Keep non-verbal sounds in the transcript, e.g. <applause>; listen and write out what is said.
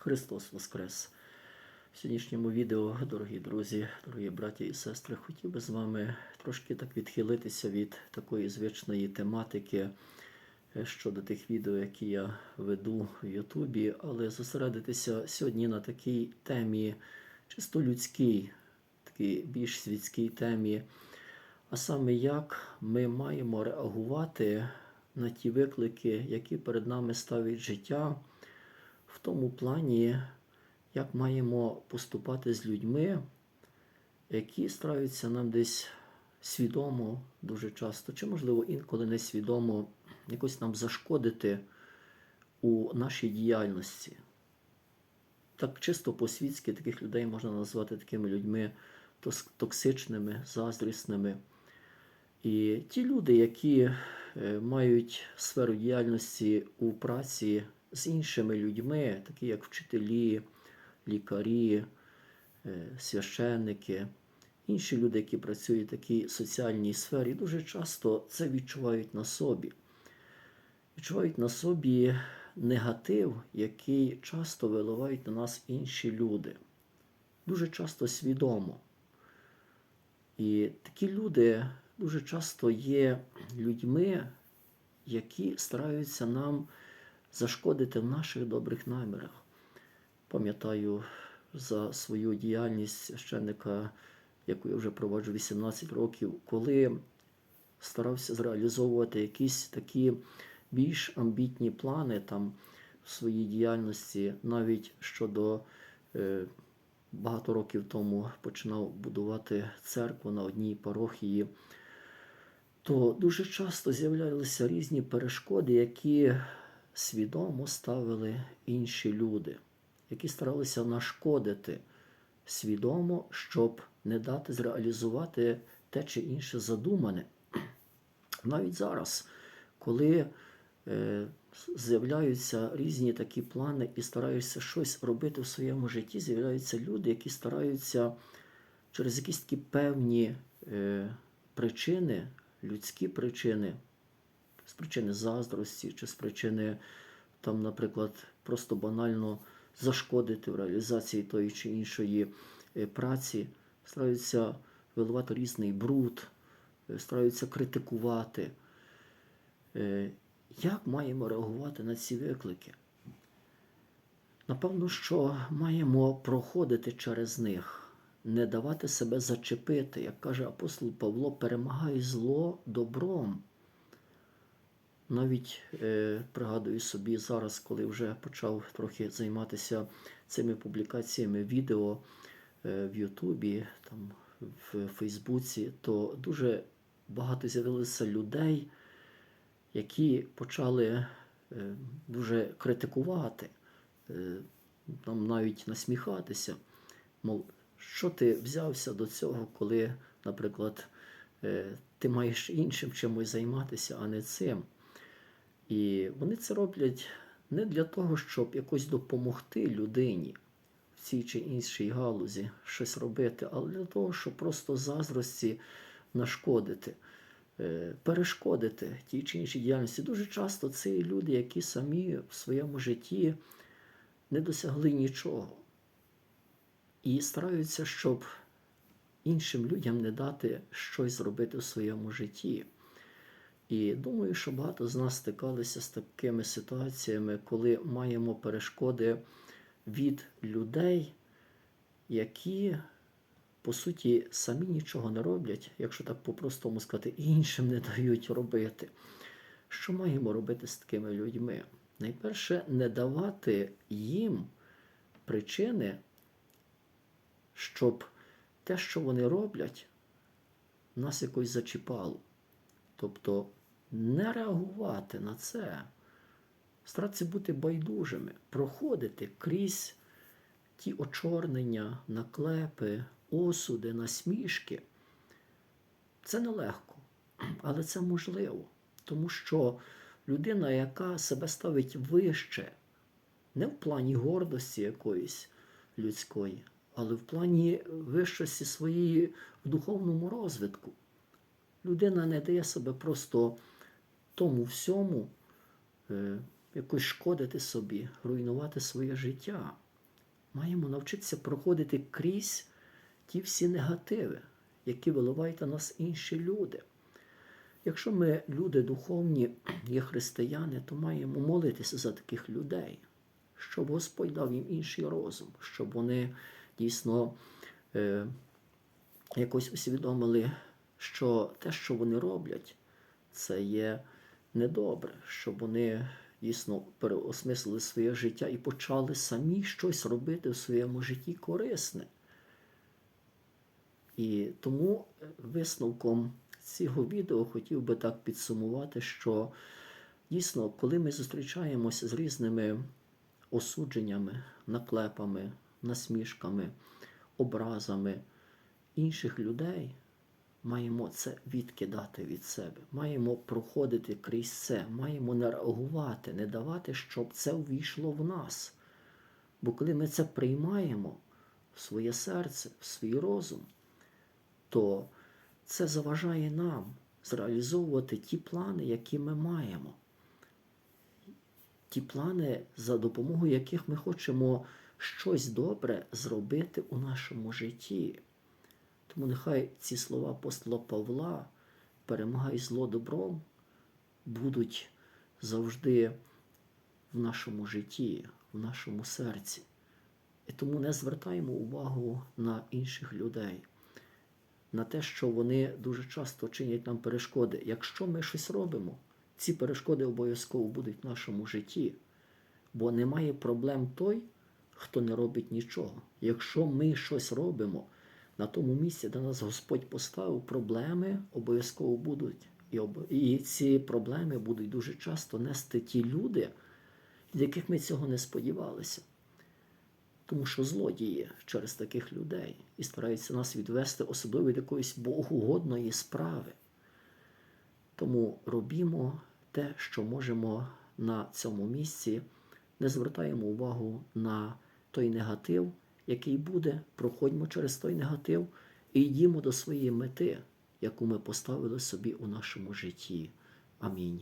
Христос Воскрес! В сьогоднішньому відео, дорогі друзі, дорогі браті і сестри, хотів би з вами трошки так відхилитися від такої звичної тематики е, щодо тих відео, які я веду в Ютубі, але зосередитися сьогодні на такій темі, чисто людській, такій більш світській темі, а саме як ми маємо реагувати на ті виклики, які перед нами ставить життя, в тому плані, як маємо поступати з людьми, які стараються нам десь свідомо дуже часто, чи, можливо, інколи несвідомо якось нам зашкодити у нашій діяльності. Так чисто по-світськи таких людей можна назвати такими людьми токсичними, заздрісними. І ті люди, які е, мають сферу діяльності у праці з іншими людьми, такі як вчителі, лікарі, е, священники, інші люди, які працюють в такій соціальній сфері, дуже часто це відчувають на собі. Відчувають на собі негатив, який часто виливають на нас інші люди. Дуже часто свідомо. І такі люди дуже часто є людьми, які стараються нам зашкодити в наших добрих намірах. Пам'ятаю за свою діяльність священника, яку я вже проводжу 18 років, коли старався зреалізовувати якісь такі більш амбітні плани там в своїй діяльності, навіть щодо е, багато років тому починав будувати церкву на одній парохії, то дуже часто з'являлися різні перешкоди, які свідомо ставили інші люди, які старалися нашкодити свідомо, щоб не дати зреалізувати те чи інше задумане. <clears throat> Навіть зараз, коли е, з'являються різні такі плани і стараються щось робити в своєму житті, з'являються люди, які стараються через якісь такі певні е, причини, людські причини, причини заздрості чи з причини, там, наприклад, просто банально зашкодити в реалізації тої чи іншої е, праці, стараються виливати різний бруд, е, стараються критикувати. Е, Як маємо реагувати на ці виклики? Напевно, що маємо проходити через них, не давати себе зачепити, як каже апостол Павло, перемагай зло добром. Навіть е, пригадую собі зараз, коли вже почав трохи займатися цими публікаціями відео е, в Ютубі, там, в Фейсбуці, то дуже багато з'явилося людей, які почали е, дуже критикувати, е, там навіть насміхатися. Мов, що ти взявся до цього, коли, наприклад, е, ти маєш іншим чимось займатися, а не цим. І вони це роблять не для того, щоб якось допомогти людині в цій чи іншій галузі щось робити, але для того, щоб просто заздрості нашкодити, е, перешкодити тій чи іншій діяльності. Дуже часто це люди, які самі в своєму житті не досягли нічого. І стараються, щоб іншим людям не дати щось зробити в своєму житті. І думаю, що багато з нас стикалися з такими ситуаціями, коли маємо перешкоди від людей, які, по суті, самі нічого не роблять, якщо так по-простому сказати, іншим не дають робити. Що маємо робити з такими людьми? Найперше, не давати їм причини, щоб те, що вони роблять, нас якось зачіпало. Тобто не реагувати на це, старатися бути байдужими, проходити крізь ті очорнення, наклепи, осуди, насмішки. Це нелегко, але це можливо, тому що людина, яка себе ставить вище, не в плані гордості якоїсь людської, але в плані вищості своєї в духовному розвитку. Людина не дає себе просто тому всьому е, якось шкодити собі, руйнувати своє життя. Маємо навчитися проходити крізь ті всі негативи, які виливають на нас інші люди. Якщо ми люди духовні, є християни, то маємо молитися за таких людей, щоб Господь дав їм інший розум, щоб вони дійсно е, якось усвідомили, що те, що вони роблять, це є недобре, щоб вони дійсно переосмислили своє життя і почали самі щось робити в своєму житті корисне. І тому е, висновком цього відео хотів би так підсумувати, що дійсно, коли ми зустрічаємося з різними осудженнями, наклепами, насмішками, образами інших людей, маємо це відкидати від себе, маємо проходити крізь це, маємо не реагувати, не давати, щоб це увійшло в нас. Бо коли ми це приймаємо в своє серце, в свій розум, то це заважає нам зреалізовувати ті плани, які ми маємо. Ті плани, за допомогою яких ми хочемо щось добре зробити у нашому житті. Тому нехай ці слова апостола Павла перемагай зло добром будуть завжди в нашому житті, в нашому серці. І тому не звертаємо увагу на інших людей, на те, що вони дуже часто чинять нам перешкоди. Якщо ми щось робимо, ці перешкоди обов'язково будуть в нашому житті, бо немає проблем той, хто не робить нічого. Якщо ми щось робимо, на тому місці, де нас Господь поставив, проблеми обов'язково будуть. І, ці проблеми будуть дуже часто нести ті люди, від яких ми цього не сподівалися. Тому що злодії через таких людей і стараються нас відвести, особливо від якоїсь богоугодної справи. Тому робімо те, що можемо на цьому місці, не звертаємо увагу на той негатив, який буде, проходьмо через той негатив і йдімо до своєї мети, яку ми поставили собі у нашому житті. Амінь.